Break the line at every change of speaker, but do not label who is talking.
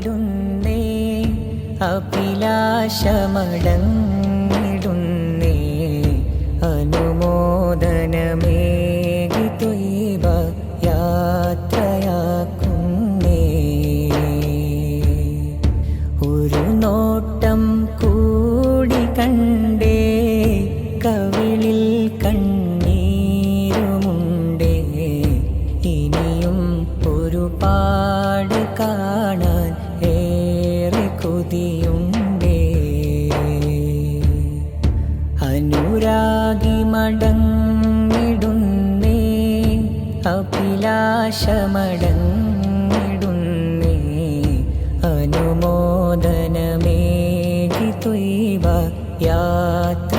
മടങ്ങിടുന്നേ അഭിലാഷമടങ്ങിടുന്നേ അനുമോദനമേകി തൊയ്വ യാത്രയാക്കുന്നേ ഒരു നോട്ടം കൂടി കണ്ടേ കവിളിൽ കണ്ണീരുമുണ്ടേ ഇനിയും ഒരുപാട് കാണാൻ ഏറെ കൊതിയുണ്ടേ അനുരാഗി മടങ്ങിടുന്നേ അഭിലാഷമടങ്ങിടുന്നേ തുവ യാത്ര